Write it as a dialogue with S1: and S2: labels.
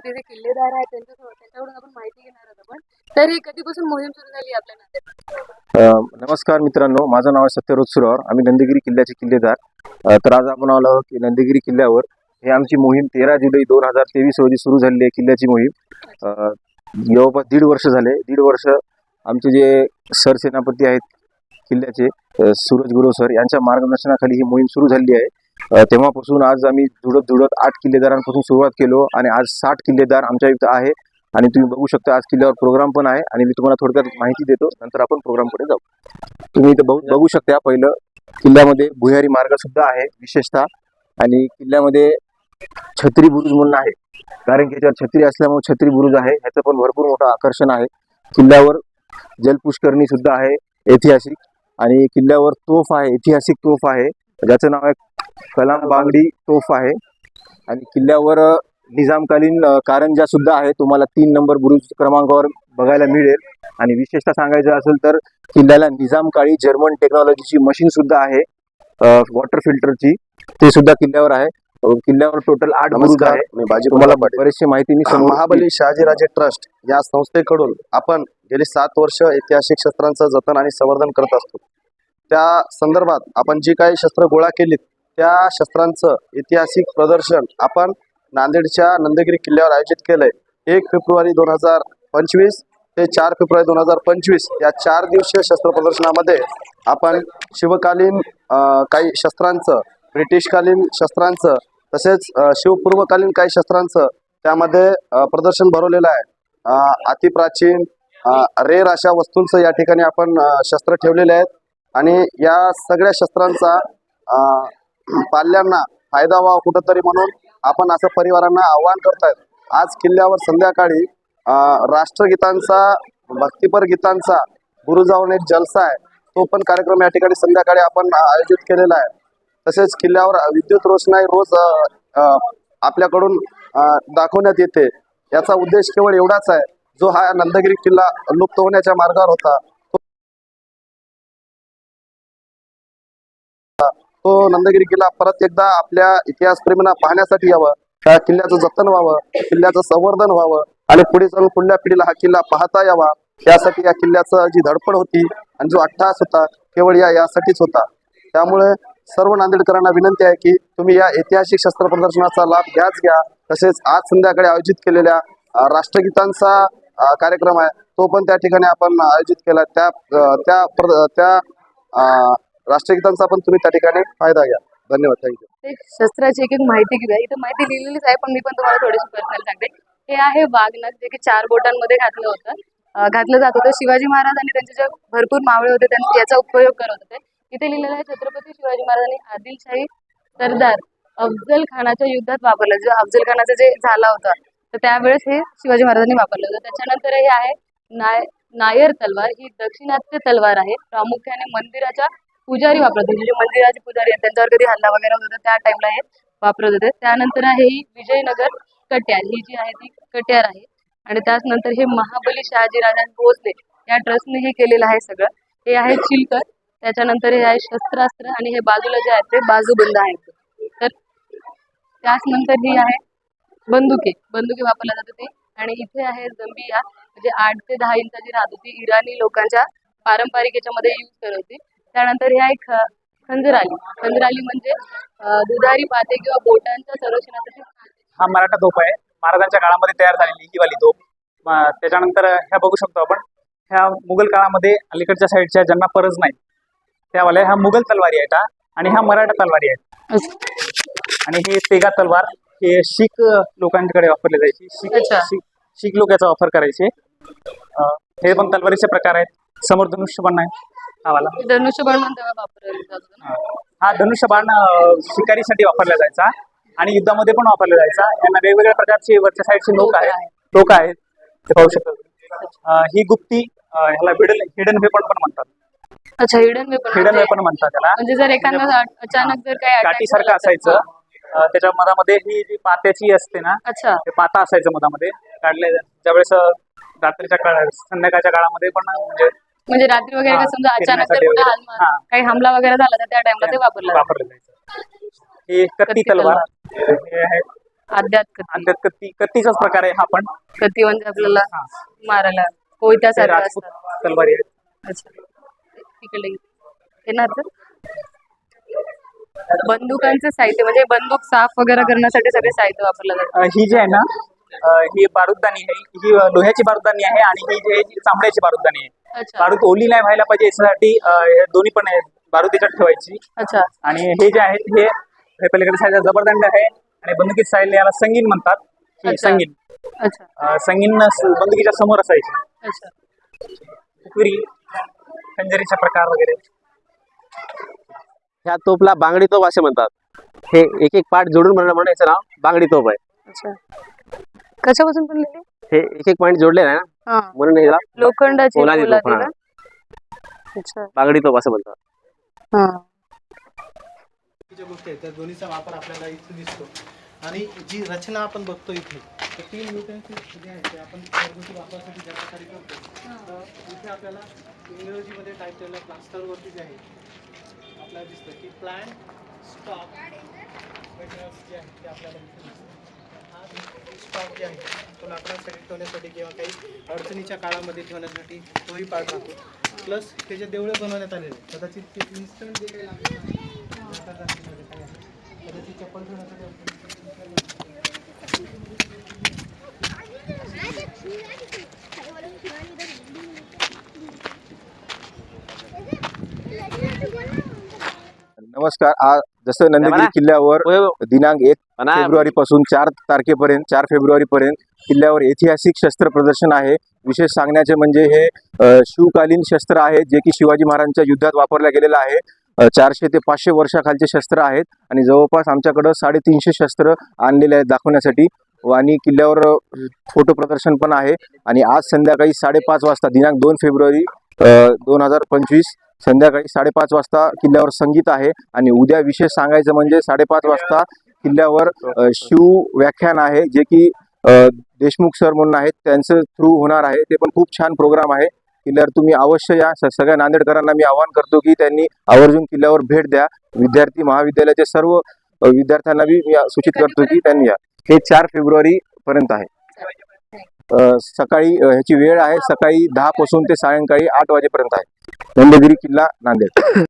S1: आपल्यासोबत जे किल्लेदार आहेत त्यांच्यासोबत त्यांच्याकडून आपण माहिती घेणार आहोत आपण. तर ही कधीपासून मोहीम सुरू झाली आपल्या
S2: नमस्कार मित्रांनो. माझं नाव आहे सत्यरोज सुरावर. आम्ही नंदगिरी किल्ल्याचे किल्लेदार. तर आज आपण आलो आहोत की नंदगिरी किल्ल्यावर. हे आमची मोहीम तेरा जुलै दोन हजार तेवीस रोजी सुरू झालेली आहे किल्ल्याची मोहीम. जवळपास दीड वर्ष झाले. दीड वर्ष आमचे जे सरसेनापती आहेत किल्ल्याचे सूरज गुरव सर यांच्या मार्गदर्शनाखाली ही मोहीम सुरू झालेली आहे. तेव्हापासून आज आम्ही जुळत जुळत आठ किल्लेदारांपासून सुरुवात केलो आणि आज साठ किल्लेदार आमच्या इथं आहे. आणि तुम्ही बघू शकता आज किल्ल्यावर प्रोग्राम पण आहे आणि मी तुम्हाला थोडक्यात माहिती देतो. नंतर आपण प्रोग्रामकडे जाऊ. तुम्ही इथं बघू बघू शकता पहिलं किल्ल्यामध्ये भुयारी मार्ग सुद्धा आहे विशेषतः. आणि किल्ल्यामध्ये छत्री बुरुज म्हणून आहे. कारण की याच्यावर छत्री असल्यामुळे छत्री बुरुज आहे. ह्याचं पण भरपूर मोठं आकर्षण आहे. किल्ल्यावर जलपुष्करणी सुद्धा आहे ऐतिहासिक. आणि किल्ल्यावर तोफ आहे ऐतिहासिक तोफ आहे. ज्याचं नाव आहे कलाम बांगडी तोफ आहे. आणि किल्ल्यावर निजामकालीन कारंजा सुद्धा आहे. तुम्हाला तीन नंबर बुरुज क्रमांकावर बघायला मिळेल. आणि विशेषतः सांगायचं असेल तर किल्ल्याला निजामकाळी जर्मन टेक्नॉलॉजीची मशीन सुद्धा आहे. वॉटर फिल्टरची ते सुद्धा किल्ल्यावर आहे. किल्ल्यावर टोटल आठ बुरुज आहे तुम्हाला. बरेचसे माहिती मी
S3: महाबली शहाजीराजे ट्रस्ट या संस्थेकडून आपण गेली सात वर्ष ऐतिहासिक शस्त्रांचं जतन आणि संवर्धन करत असतो. त्या संदर्भात आपण जी काही शस्त्र गोळा केलीत त्या शस्त्रांचं ऐतिहासिक प्रदर्शन आपण नांदेडच्या नंदगिरी किल्ल्यावर आयोजित केलंय. एक फेब्रुवारी दोन हजार पंचवीस ते चार फेब्रुवारी दोन हजार पंचवीस या चार दिवसीय शस्त्र प्रदर्शनामध्ये आपण शिवकालीन काही शस्त्रांचं ब्रिटिशकालीन शस्त्रांचं तसेच शिवपूर्वकालीन काही शस्त्रांचं त्यामध्ये प्रदर्शन भरवलेलं आहे. अतिप्राचीन रेर अशा वस्तूंचं या ठिकाणी आपण शस्त्र ठेवलेले आहेत. आणि या सगळ्या शस्त्रांचा पाल्यांना फायदा व्हावा कुठंतरी म्हणून आपण असं परिवारांना आव्हान करतायत. आज किल्ल्यावर संध्याकाळी राष्ट्रगीतांचा भक्तिपर गीतांचा गुरुजावून एक जलसा आहे. तो पण कार्यक्रम या ठिकाणी संध्याकाळी आपण आयोजित केलेला आहे. तसेच किल्ल्यावर विद्युत रोषणाई रोज आपल्याकडून दाखवण्यात येते. याचा उद्देश केवळ एवढाच आहे. जो हा नंदगिरी किल्ला लुप्त होण्याच्या मार्गावर होता तो- नंदगिरी किल्ला परत एकदा आपल्या इतिहासप्रेमींना पाहण्यासाठी यावं. त्या किल्ल्याचं जतन व्हावं किल्ल्याचं संवर्धन व्हावं आणि पुढे जाऊन पुढल्या पिढीला हा किल्ला पाहता यावा. यासाठी या किल्ल्याचं जी धडपड होती आणि जो अट्टहास होता केवळ या यासाठीच होता. त्यामुळे सर्व नांदेडकरांना विनंती आहे की तुम्ही या ऐतिहासिक शस्त्र प्रदर्शनाचा लाभ घ्याच घ्या. तसेच आज संध्याकाळी आयोजित केलेल्या राष्ट्रगीतांचा कार्यक्रम आहे तो पण त्या ठिकाणी आपण आयोजित केला. त्या त्या प्र- त्या राष्ट्रगीतांचा पण तुम्ही त्या ठिकाणी फायदा घ्या. धन्यवाद. थँक्यू
S1: शस्त्राची एक एक माहिती घेऊया. इथं माहिती लिहिलेलीच आहे पण मी पण तुम्हाला थोडीशी पर्सनल सांगते. हे आहे वाघनख जे की चार बोटांमध्ये घातलं होतं. घातलं जात होतं. शिवाजी महाराज आणि त्यांचे जे भरपूर मावळे होते त्यांनी याचा उपयोग करत होते. इथे लिहिलेलं आहे छत्रपती शिवाजी महाराजांनी आदिलशाही सरदार अफजल खानाच्या युद्धात वापरलं. जे अफजल खानाचं जे झाला होता तर त्यावेळेस हे शिवाजी महाराजांनी वापरलं होतं. त्याच्यानंतर हे आहे नाय नायर तलवार. ही दक्षिणात्य तलवार आहे. प्रामुख्याने मंदिराच्या पुजारी वापरत होते. जे मंदिराचे पुजारी आहेत त्यांच्यावर कधी हल्ला वगैरे होत होता त्या टाइमला हे वापरत होते. त्यानंतर आहे ही विजयनगर कट्यार. ही जी आहे ती कट्यार आहे. आणि त्याचनंतर हे महाबली शहाजी राजा भोसले या ट्रस्टने हे केलेलं आहे सगळं. हे आहे चिलकर. त्याच्यानंतर हे आहे शस्त्रास्त्र आणि हे बाजूला जे आहेत ते बाजूबंद आहेत. तर त्याचनंतर ही आहे बंदुके. बंदुके वापरल्या जाते ते. आणि इथे आहे जंबिया. म्हणजे आठ ते दहा इंचाची राहत. होती इराणी लोकांच्या पारंपरिक याच्यामध्ये यूज करत होती. त्यानंतर हे आहे ख खंजराली. खंजराली म्हणजे दुधारी पाते किंवा बोटांच्या संरक्षणासाठी
S4: हा मराठा तोफ आहे. महाराजांच्या काळामध्ये तयार झालेली ही वाली म- त्याच्यानंतर ह्या बघू शकतो आपण. ह्या मुघल काळामध्ये अलीकडच्या साईडच्या ज्यांना परज नाही त्यावाल्या ह्या मुघल तलवारी आहेत. आणि ह्या मराठा तलवारी आहेत. आणि हे तेगा तलवार हे शीख लोकांकडे वापरले जायची. शीख. शीख लोक याचा वापर करायचे. हे पण तलवारीचे प्रकार आहेत. समोर धनुष्यबाण आहे हा वाला
S1: धनुष्यबाण म्हणून वापरलं जात.
S4: हा. धनुष्यबाण शिकारीसाठी वापरला जायचा आणि युद्धामध्ये पण वापरला जायचा. यांना वेगवेगळ्या प्रकारचे वरच्या साईडचे लोक आहेत. टोक आहेत. ते पाहू शकतात ही गुप्ती ह्याला हिडन हिडन वेपन पण म्हणतात.
S1: अच्छा हिडन वेपन
S4: हिडन वेपन म्हणतात त्याला
S1: म्हणजे जर एखादा अचानक जर काही attack
S4: काठीसारखं असायचं. त्याच्या मधामध्ये ही जी पात्याची असते ना
S1: अच्छा.
S4: ते पाता असायचं मधामध्ये. काढले ज्यावेळेस रात्रीच्या काळा संध्याकाळच्या काळामध्ये पण म्हणजे
S1: म्हणजे रात्री वगैरे
S4: हा,
S1: का समजा अचानक जर
S4: फिरण्यासाठी
S1: कुठे
S4: वगैरे.
S1: हाल-
S4: हा.
S1: काही हमला वगैरे झाला तर त्या टाइमला ते वापरलं जातं.
S4: वापरलं जायचं. ही कत्ती
S1: कत्ती
S4: तलवार हे आहे.
S1: आद्यात कत्ती.
S4: अंत्यात कत्ती. कत्तीचाच प्रकार आहे हा पण.
S1: कत्ती म्हणजे आपल्याला
S4: हा.
S1: मारायला.
S4: ते
S1: कोयत्यासारखं
S4: राजपूत
S1: असतात
S4: तलवारी आहेत.
S1: अच्छा. इकडे येणार तर. बंदुकांचं साहित्य म्हणजे बंदूक साफ वगैरे करण्यासाठी सगळे साहित्य वापरलं जातं.
S4: अ, ही जी आहे ना ही बारूददानी आहे. ही लोह्याची बारूददानी आहे आणि ही जी चांबड्याची बारूददानी आहे. बारूद ओली नाही व्हायला पाहिजे याच्यासाठी दोन्ही पण आहेत बारूद त्याच्यात ठेवायची.
S1: अच्छा.
S4: आणि हे जे आहेत हे हे पलीकडे साईडला जबरदंड आहे आणि बंदुकीत साईडला याला संगीन म्हणतात. ही. संगीन. संगीन स- बंदुकीच्या समोर असायची.
S1: अच्छा.
S4: कुकरी खंजरीचा प्रकार वगैरे.
S5: ह्या तोपला बांगडी तोप असे म्हणतात. हे एक एक पार्ट जोडून म्हणून म्हणून याचं नाव बांगडी तोप आहे.
S1: अच्छा. कशापासून बनलेली
S5: हे एक एक पॉईंट जोडले आहे ना?
S1: हा.
S5: म्हणून याला
S1: लोखंडाची
S5: पोलादी?
S1: अच्छा.
S5: बांगडी तोप असं म्हणतात.
S1: हा.
S6: ज्या गोष्टी आहेत त्या दोन्हीचा वापर आपल्याला इथे दिसतो. आणि जी रचना आपण बघतो इथे तर तीन युटेन्सिल्स जे आहेत ते आपण घरगुती वापरासाठी ज्या प्रकारे करतो तर इथे आपल्याला इंग्रजीमध्ये टाईप केलेलं प्लास्टरवरती जे आहे आपल्याला दिसतं की प्लॅन स्टॉक मटेरियल्स जे आहेत ते आपल्याला इथे दिसतं. हा स्टॉक जे आहे तो लाकडासाठी ठेवण्यासाठी किंवा काही अडचणीच्या काळामध्ये ठेवण्यासाठी तोही पार्ट राहतो प्लस त्याचे देवळं देवळे बनवण्यात आलेले आहेत, कदाचित ते इन्स्टंट जे काही लागतात कदाचित चप्पल ठेवण्यासाठी
S2: नमस्कार आज जसं नंदगिरी. किल्ल्यावर. दिनांक एक. फेब्रुवारी पासून चार तारखेपर्यंत चार फेब्रुवारी पर्यंत किल्ल्यावर ऐतिहासिक शस्त्र प्रदर्शन आहे विशेष सांगण्याचे म्हणजे हे शिवकालीन शस्त्र आहे जे की शिवाजी महाराजांच्या युद्धात वापरल्या गेलेलं आहे चारशे ते पाचशे वर्षाखालचे शस्त्र आहेत आणि जवळपास आमच्याकडं साडेतीनशे शस्त्र आणलेले आहेत दाखवण्यासाठी आणि किल्ल्यावर फोटो प्रदर्शन पण आहे आणि आज संध्याकाळी साडेपाच वाजता दिनांक दोन फेब्रुवारी दोन हजार पंचवीस संध्याकाळी साडेपाच वाजता किल्ल्यावर संगीत आहे आणि उद्या विशेष सांगायचं म्हणजे साडेपाच वाजता किल्ल्यावर शिव व्याख्यान आहे जे की देशमुख सर म्हणून आहेत त्यांचं थ्रू होणार आहे. ते पण खूप छान प्रोग्राम आहे. किल्ल्यावर तुम्ही अवश्य या. सगळ्या नांदेडकरांना मी आवाहन करतो की त्यांनी आवर्जून किल्ल्यावर भेट द्या. विद्यार्थी महाविद्यालयाचे सर्व विद्यार्थ्यांना मी सूचित करतो की त्यांनी या. हे चार फेब्रुवारी पर्यंत आहे. सकाळी ह्याची वेळ आहे. सकाळी दहा पासून ते सायंकाळी आठ वाजेपर्यंत आहे. नंदगिरी किल्ला नांदेड.